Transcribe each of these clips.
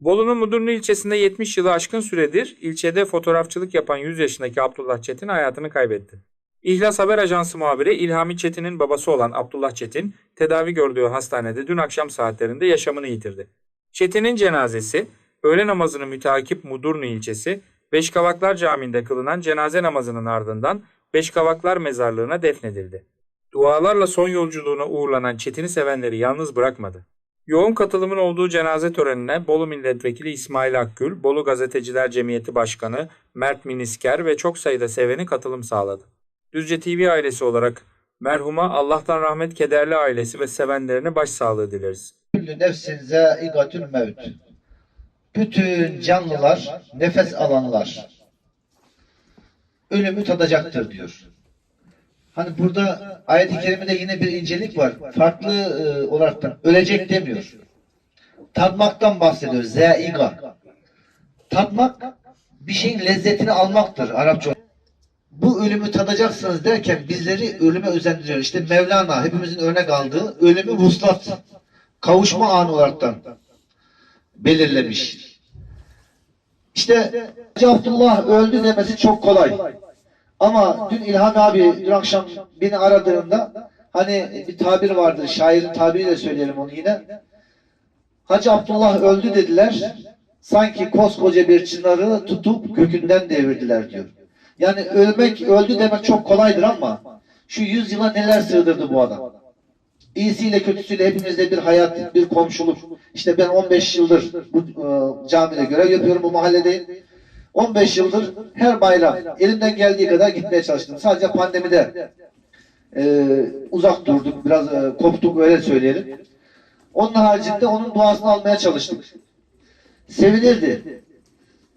Bolu'nun Mudurnu ilçesinde 70 yılı aşkın süredir ilçede fotoğrafçılık yapan 100 yaşındaki Abdullah Çetin hayatını kaybetti. İhlas Haber Ajansı muhabiri İlhami Çetin'in babası olan Abdullah Çetin, tedavi gördüğü hastanede dün akşam saatlerinde yaşamını yitirdi. Çetin'in cenazesi, öğle namazını müteakip Mudurnu ilçesi, Beşkavaklar Camii'nde kılınan cenaze namazının ardından Beşkavaklar Mezarlığı'na defnedildi. Dualarla son yolculuğuna uğurlanan Çetin'i sevenleri yalnız bırakmadı. Yoğun katılımın olduğu cenaze törenine Bolu Milletvekili İsmail Akgül, Bolu Gazeteciler Cemiyeti Başkanı Mert Minisker ve çok sayıda seveni katılım sağladı. Düzce TV ailesi olarak merhuma Allah'tan rahmet kederli ailesi ve sevenlerine başsağlığı dileriz. Küllü nefsin mevt. Bütün canlılar, nefes alanlar ölümü tadacaktır diyor. Hani burada ayet-i kerimede yine bir incelik var. Farklı e, olaraktan ölecek demiyor. Tadmaktan bahsediyor. Zâiga. Tadmak bir şeyin lezzetini almaktır Arapça. Bu ölümü tadacaksınız derken bizleri ölüme özendiriyor. İşte Mevlana hepimizin örnek aldığı ölümü vuslat kavuşma anı olaraktan belirlemiş. İşte Hacı Abdullah öldü demesi çok kolay. Ama dün İlhan abi dün akşam beni aradığında hani bir tabir vardır. Şairin tabiriyle söyleyelim onu yine. Hacı Abdullah öldü dediler. Sanki koskoca bir çınarı tutup kökünden devirdiler diyor. Yani ölmek, öldü demek çok kolaydır ama şu yüzyıla neler sığdırdı bu adam. İyisiyle kötüsüyle hepimizde bir hayat, bir komşuluk. İşte ben 15 yıldır bu e, camide görev yapıyorum bu mahalledeyim. 15 yıldır her bayram elimden geldiği kadar gitmeye çalıştım. Sadece pandemide e, uzak durduk, biraz e, koptuk öyle söyleyelim. Onun haricinde onun duasını almaya çalıştık. Sevinirdi.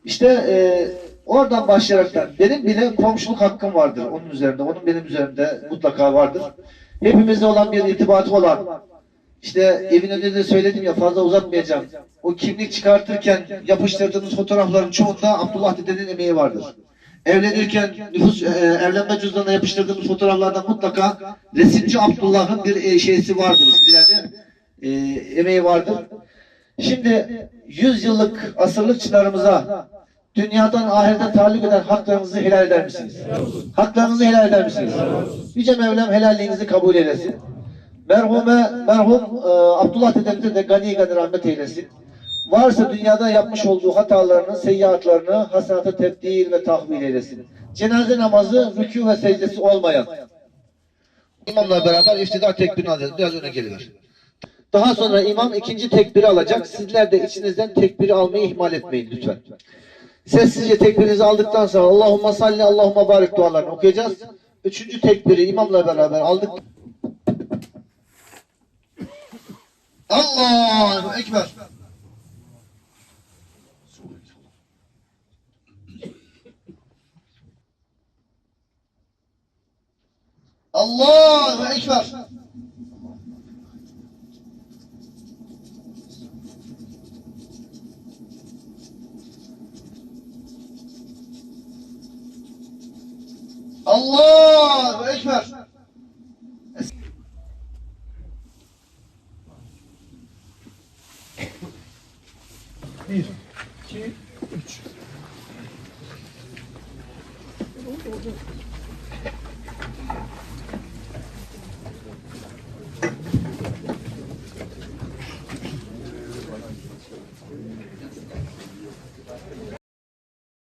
İşte e, oradan başlayaraktan benim bile komşuluk hakkım vardır onun üzerinde. Onun benim üzerimde mutlaka vardır. Hepimizde olan bir irtibatı olan işte evin önünde de söyledim ya fazla uzatmayacağım. O kimlik çıkartırken yapıştırdığınız fotoğrafların çoğunda Abdullah dedenin emeği vardır. Evlenirken nüfus e, evlenme cüzdanına yapıştırdığımız fotoğraflarda mutlaka resimci Abdullah'ın bir e, şeysi vardır. E, emeği vardır. Şimdi 100 yıllık asırlık çınarımıza dünyadan ahirete talip eden haklarınızı helal eder misiniz? Haklarınızı helal eder misiniz? Yüce Mevlam helalliğinizi kabul eylesin. Merhume, merhum e, Abdullah dedemize de gani gani rahmet eylesin. Varsa dünyada yapmış olduğu hatalarını, seyyiatlarını hasenata tebdil ve tahvil eylesin. Cenaze namazı rükû ve secdesi olmayan. İmamla beraber iftida tekbirini alacağız. Biraz öne geliver. Daha sonra imam ikinci tekbiri alacak. Sizler de içinizden tekbiri almayı ihmal etmeyin lütfen. Sessizce tekbirinizi aldıktan sonra Allahumma salli Allahumma barik dualarını okuyacağız. Üçüncü tekbiri imamla beraber aldık. Allahu Ekber. Allahu Ekber. Allahu Ekber. Bir, iki, üç. Oldu.